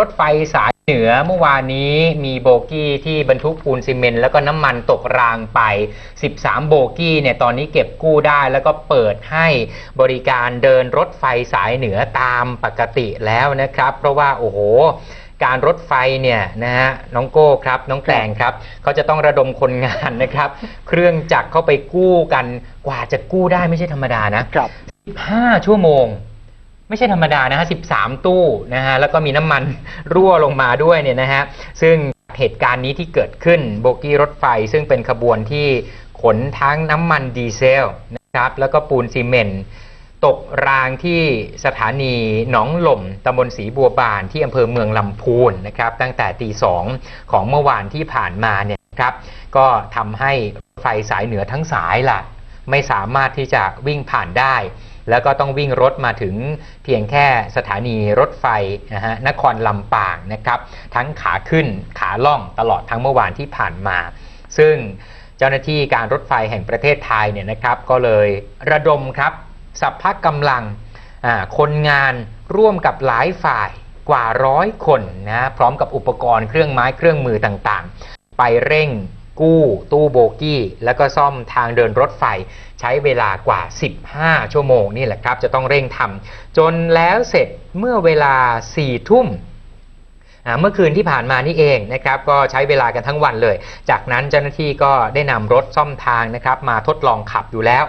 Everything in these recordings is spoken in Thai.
รถไฟสายเหนือเมื่อวานนี้มีโบกี้ที่บรรทุกปูนซีเมนต์แล้วก็น้ำมันตกรางไป 13 โบกี้เนี่ยตอนนี้เก็บกู้ได้แล้วก็เปิดให้บริการเดินรถไฟสายเหนือตามปกติแล้วนะครับ เพราะว่าโอ้โหการรถไฟเนี่ยนะฮะน้องโก้ครับ น้องแกลงครับเขาจะต้องระดมคนงานนะครับ เครื่องจักรเข้าไปกู้กันกว่าจะกู้ได้ไม่ใช่ธรรมดานะครับ15ชั่วโมง ไม่ใช่ธรรมดานะฮะ 13 ตู้นะฮะ แล้วก็มีน้ำมันรั่วลงมาด้วยเนี่ยนะฮะ ซึ่งเหตุการณ์นี้ที่เกิดขึ้นโบกี้รถไฟ ซึ่งเป็นขบวนที่ขนทั้งน้ำมันดีเซลนะครับ แล้วก็ปูนซีเมนต์ตกรางที่สถานีหนองหล่มตำบลศรีบัวบานที่อำเภอเมืองลำพูนนะครับ ตั้งแต่ตีสองของเมื่อวานที่ผ่านมาเนี่ยครับก็ทำให้ไฟสายเหนือทั้งสายล่ะ ไม่สามารถที่จะวิ่งผ่านได้ แล้วก็ต้องวิ่งรถมาถึงเพียงแค่สถานีรถไฟนะฮะนครลำปางนะครับ ทั้งขาขึ้นขาล่องตลอดทั้งเมื่อวานที่ผ่านมา ซึ่งเจ้าหน้าที่การรถไฟแห่งประเทศไทยเนี่ยนะครับ ก็เลยระดมครับสัพพะกำลังคนงานร่วมกับหลายฝ่ายกว่าร้อยคนนะพร้อมกับอุปกรณ์เครื่องไม้เครื่องมือต่างๆ ไปเร่ง กู้ตู้โบกี้ แล้วก็ซ่อมทางเดินรถไฟ ใช้เวลากว่า 15 ชั่วโมงนี่แหละครับ จะต้องเร่งทำจนแล้วเสร็จเมื่อเวลา 4 ทุ่มอ่าเมื่อคืนที่ผ่านมานี่เองนะครับก็ใช้เวลากันทั้งวันเลย จากนั้นเจ้าหน้าที่ก็ได้นำรถซ่อมทางนะครับมาทดลองขับอยู่แล้ว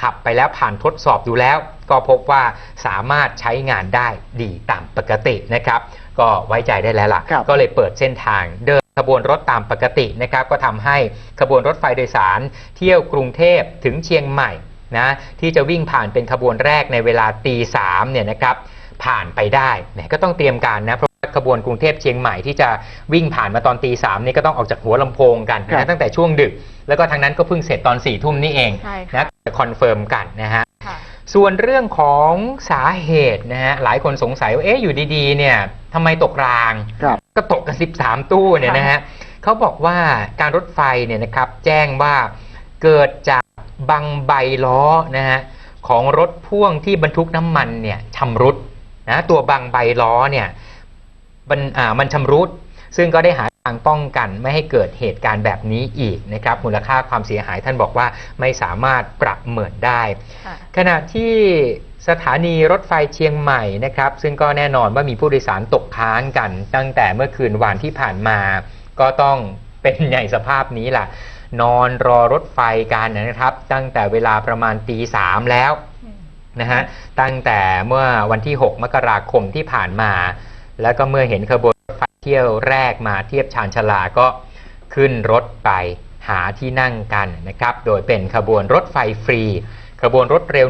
ขับไปแล้วผ่านทดสอบอยู่แล้ว ก็พบว่าสามารถใช้งานได้ดีตามปกตินะครับ ก็ไว้ใจได้แล้วล่ะครับก็เลยเปิดเส้นทางเดิน ขบวนรถตามปกตินะครับก็ทำให้ขบวนรถไฟโดยสาร เที่ยวกรุงเทพถึงเชียงใหม่นะที่จะวิ่งผ่านเป็นขบวนแรกในเวลาตีสามเนี่ยนะครับผ่านไปได้แหมก็ต้องเตรียมการนะเพราะว่าขบวนกรุงเทพเชียงใหม่ที่จะวิ่งผ่านมาตอนตีสามนี่ก็ต้องออกจากหัวลำโพงกันครันะบตั้งแต่ช่วงดึก แล้วก็ทางนั้นก็เพิ่งเสร็จตอนสี่ทุ่มนี่เองใช่นะค่ะจะคอนเฟิร์มกันนะฮะค่ะ ส่วนเรื่องของสาเหตุนะฮะหลายคนสงสัยว่าเอ๊ะอยู่ดีๆเนี่ยทำไมตกราง ครับ ก็ตกกัน 13 ตู้เนี่ยนะฮะเขาบอกว่าการรถไฟเนี่ยนะครับแจ้งว่าเกิดจากบังใบล้อนะฮะของรถพ่วงที่บรรทุกน้ำมันเนี่ยชำรุดนะตัวบังใบล้อเนี่ยมันอ่ามันชำรุด ซึ่งก็ได้หาทางป้องกันไม่ให้เกิดเหตุการณ์แบบนี้อีกนะครับมูลค่าความเสียหายท่านบอกว่าไม่สามารถประเมินได้ค่ะขณะที่สถานีรถไฟเชียงใหม่นะครับซึ่งก็แน่นอนว่ามีผู้โดยสารตกค้างกัน ตั้งแต่เมื่อคืนวานที่ผ่านมา ก็ต้องเป็นใหญ่สภาพนี้ล่ะนอนรอรถไฟกันนะครับ ตั้งแต่เวลาประมาณตีสามแล้วนะฮะตั้งแต่เมื่อวันที่ 6 มกราคมที่ผ่านมา แล้วก็เมื่อเห็นขบวนรถไฟ เที่ยวแรกมาเทียบชานชาลาก็ขึ้นรถไปหาที่นั่งกันนะครับ โดยเป็นขบวนรถไฟฟรี ขบวนรถเร็ว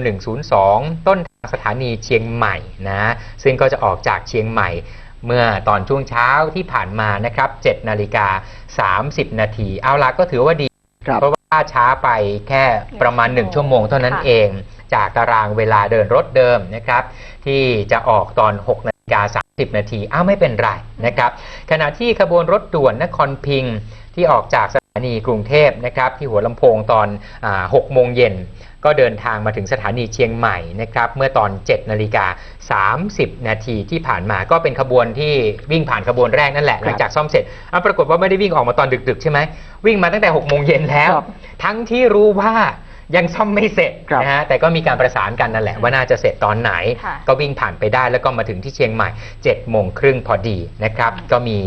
102 ต้นทางสถานีเชียงใหม่นะ ซึ่งก็จะออกจากเชียงใหม่เมื่อตอนช่วงเช้าที่ผ่านมานะครับ 7 นาฬิกา 30 นาที เอาละก็ถือว่าดีครับเพราะว่าช้าไปแค่ประมาณ 1 ชั่วโมงเท่านั้นค่ะเอง จากตารางเวลาเดินรถเดิมนะครับ ที่จะออกตอน 6 นาฬิ กา30 นาทีอ้าวไม่เป็นไรนะครับขณะที่ขบวนรถด่วนนครพิงค์ที่ออกจากสถานีกรุงเทพนะครับที่หัวลำโพงตอนอา6โมงเย็นก็เดินทางมาถึงสถานีเชียงใหม่นะครับเมื่อตอน 7 นาฬิกา 30 นาทีที่ผ่านมาก็เป็นขบวนที่วิ่งผ่านขบวนแรกนั่นแหละครับหลังจากซ่อมเสร็จอะปรากฏว่าไม่ได้วิ่งออกมาตอนดึกๆ ใช่ไหมวิ่งมาตั้งแต่6โมงเย็นแล้วครับทั้งที่รู้ว่า ยังซ่อมไม่เสร็จครับนะฮะแต่ก็มีการประสานกันนั่นแหละว่าน่าจะเสร็จตอนไหน ค่ะ ก็วิ่งผ่านไปได้แล้วก็มาถึงที่เชียงใหม่7โมงครึ่งพอดีนะครับอืมก็มี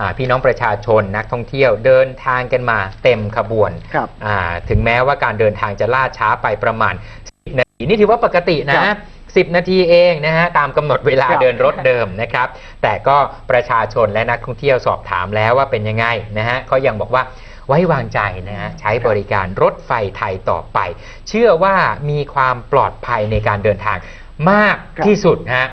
อ่าพี่น้องประชาชนนักท่องเที่ยวเดินทางกันมาเต็มขบวนครับ อ่าถึงแม้ว่าการเดินทางจะล่าช้าไปประมาณ 10 นาที นี่ถือว่าปกตินะครับ10 นาทีเองนะฮะตามกำหนดเวลาครับ เดินรถเดิมนะครับ แต่ก็ประชาชนและนักท่องเที่ยวสอบถามแล้วว่าเป็นยังไงนะฮะก็ยังบอกว่า ไว้วางใจนะฮะใช้บริการรถไฟไทยต่อไป เชื่อว่ามีความปลอดภัยในการเดินทางมากครับที่สุดฮะ